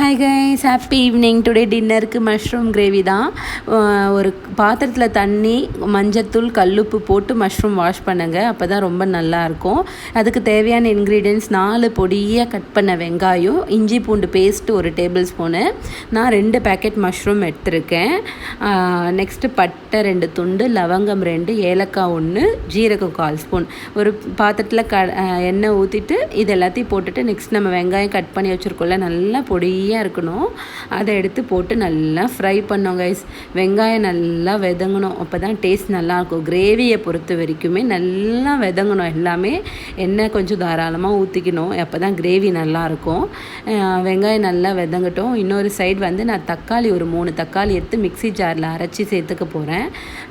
Hi guys happy evening today டின்னருக்கு mushroom gravy தான். ஒரு பாத்திரத்தில் தண்ணி மஞ்சத்தூள் கல்லுப்பு போட்டு மஷ்ரூம் வாஷ் பண்ணுங்க. அப்போ தான் ரொம்ப நல்லாயிருக்கும் அதுக்கு தேவையான இன்க்ரீடியன்ஸ் நாலு பொடியாக கட் பண்ண வெங்காயம் இஞ்சி பூண்டு பேஸ்ட்டு ஒரு டேபிள் ஸ்பூனு நான் ரெண்டு பேக்கெட் மஷ்ரூம் எடுத்திருக்கேன். நெக்ஸ்ட்டு பட்டை ரெண்டு துண்டு லவங்கம் ரெண்டு ஏலக்காய் ஒன்று ஜீரகம் கால் ஸ்பூன். ஒரு பாத்திரத்தில் க எண்ணெய் ஊற்றிட்டு இது எல்லாத்தையும் போட்டுட்டு நெக்ஸ்ட் நம்ம வெங்காயம் கட் பண்ணி வச்சுருக்கோம்ல நல்லா பொடியாக இருக்கணும். அதை எடுத்து போட்டு நல்லா ஃப்ரை பண்ணோம் கைஸ் வெங்காயம் நல்லா வெதங்கணும். அப்போ தான் டேஸ்ட் நல்லாயிருக்கும். கிரேவியை பொறுத்த வரைக்குமே நல்லா வெதங்கணும் எல்லாமே. எண்ணெய் கொஞ்சம் தாராளமாக ஊற்றிக்கணும் அப்போ தான் கிரேவி நல்லாயிருக்கும் வெங்காயம் நல்லா வெதங்கட்டும். இன்னொரு சைடு வந்து நான் தக்காளி ஒரு மூணு தக்காளி எடுத்து மிக்ஸி ஜாரில் அரைச்சி சேர்த்துக்க போகிறேன்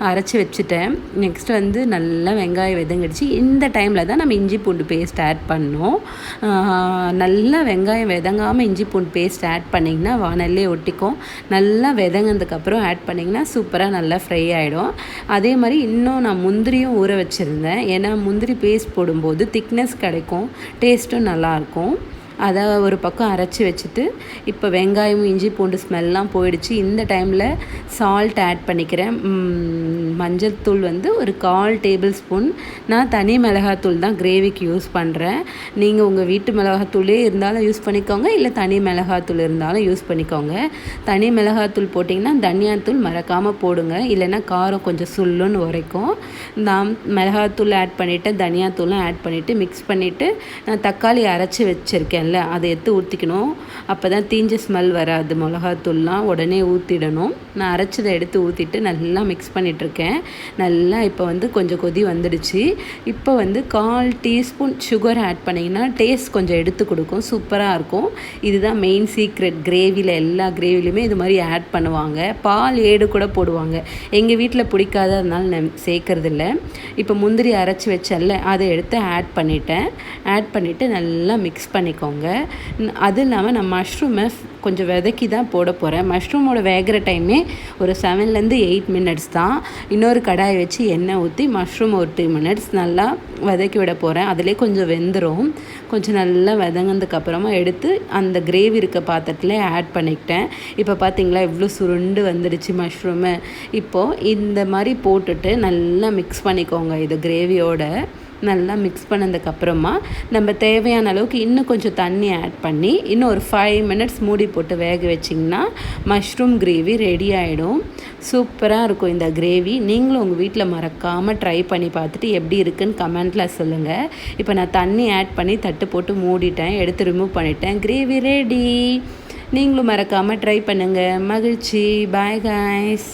அரைச்சி வச்சுட்டேன். நெக்ஸ்ட் வந்து நல்லா வெங்காயம் வெதங்கிடுச்சு. இந்த டைமில் தான் நம்ம இஞ்சி பூண்டு பேஸ்ட் ஆட் பண்ணோம். நல்லா வெங்காயம் வெதங்காமல் இஞ்சி பூண்டு பேஸ்ட் ஆட் பண்ணிங்கன்னா வானல்லே ஒட்டிக்கும். நல்லா விதங்கினதுக்கப்புறம் ஆட் பண்ணிங்கன்னா சூப்பராக நல்லா ஃப்ரை ஆகிடும் அதே மாதிரி இன்னும் நான் முந்திரியும் ஊற வச்சுருந்தேன். ஏன்னா முந்திரி பேஸ்ட் போடும்போது திக்னஸ் கிடைக்கும். டேஸ்ட்டும் நல்லாயிருக்கும் அதை ஒரு பக்கம் அரைச்சி வச்சுட்டு இப்போ வெங்காயம் இஞ்சி பூண்டு ஸ்மெல்லாம் போயிடுச்சு. இந்த டைமில் சால்ட் ஆட் பண்ணிக்கிறேன். மஞ்சள்தூள் மஞ்சள் தூள் வந்து ஒரு கால் டேபிள் ஸ்பூன் நான் தனி மிளகாத்தூள் தான் கிரேவிக்கு யூஸ் பண்ணுறேன் நீங்கள் உங்கள் வீட்டு மிளகாத்தூளே இருந்தாலும் யூஸ் பண்ணிக்கோங்க. இல்லை தனி மிளகாத்தூள் இருந்தாலும் யூஸ் பண்ணிக்கோங்க. தனி மிளகாத்தூள் போட்டிங்கன்னா தனியாத்தூள் மறக்காமல் போடுங்க. இல்லைன்னா காரம் கொஞ்சம் சுள்ளுன்னு உரைக்கும். நான் மிளகாத்தூள் ஆட் பண்ணிவிட்டு தனியாத்தூளும் ஆட் பண்ணிவிட்டு மிக்ஸ் பண்ணிவிட்டு நான் தக்காளி அரைச்சி வச்சுருக்கேன் இருக்குல்ல அதை எடுத்து ஊற்றிக்கணும் அப்போ தான் தீஞ்ச ஸ்மெல் வராது. மிளகாத்தூள்லாம் உடனே ஊற்றிடணும் நான் அரைச்சதை எடுத்து ஊற்றிட்டு நல்லா மிக்ஸ் பண்ணிகிட்ருக்கேன் நல்லா இப்போ வந்து கொஞ்சம் கொதி வந்துடுச்சு. இப்போ வந்து கால் டீஸ்பூன் சுகர் ஆட் பண்ணிங்கன்னா டேஸ்ட் கொஞ்சம் எடுத்து கொடுக்கும். சூப்பராக இருக்கும். இதுதான் மெயின் சீக்ரெட் கிரேவியில் எல்லா கிரேவிலையுமே இது மாதிரி ஆட் பண்ணுவாங்க. பால் ஏடு கூட போடுவாங்க. எங்கள் வீட்டில் பிடிக்காத அதனால நான் சேர்க்கறதில்ல. இப்போ முந்திரி அரைச்சி வச்சல அதை எடுத்து ஆட் பண்ணிட்டேன். ஆட் பண்ணிவிட்டு நல்லா மிக்ஸ் பண்ணிக்கோங்க. அது இல்லாமல் நம்ம மஷ்ரூமை கொஞ்சம் விதக்கி தான் போட போகிறேன் மஷ்ரூமோட வேகிற டைமே ஒரு செவன்லேருந்து எயிட் மினிட்ஸ் தான். இன்னொரு கடாய் வச்சு எண்ணெய் ஊற்றி மஷ்ரூம் ஒரு டூ மினிட்ஸ் நல்லா வதக்கி விட போகிறேன் அதிலே கொஞ்சம் வெந்துடும் கொஞ்சம் நல்லா விதங்கினதுக்கப்புறமா எடுத்து அந்த கிரேவி இருக்க பாத்திரத்தில் ஆட் பண்ணிக்கிட்டேன். இப்போ பார்த்தீங்களா இவ்வளோ சுருண்டு வந்துடுச்சு மஷ்ரூமு இப்போது இந்த மாதிரி போட்டுட்டு நல்லா மிக்ஸ் பண்ணிக்கோங்க இது கிரேவியோட நல்லா மிக்ஸ் பண்ணதுக்கப்புறமா நம்ம தேவையான அளவுக்கு இன்னும் கொஞ்சம் தண்ணி ஆட் பண்ணி இன்னும் ஒரு ஃபைவ் மினிட்ஸ் மூடி போட்டு வேக வச்சிங்கன்னா மஷ்ரூம் கிரேவி ரெடி ஆகிடும் சூப்பராக இருக்கும் இந்த கிரேவி நீங்களும் உங்கள் வீட்டில் மறக்காமல் ட்ரை பண்ணி பார்த்துட்டு எப்படி இருக்குன்னு கமெண்ட்டில் சொல்லுங்கள் இப்போ நான் தண்ணி ஆட் பண்ணி தட்டு போட்டு மூடிட்டேன் எடுத்து ரிமூவ் பண்ணிட்டேன். கிரேவி ரெடி நீங்களும் மறக்காமல் ட்ரை பண்ணுங்கள் மகிழ்ச்சி. Bye guys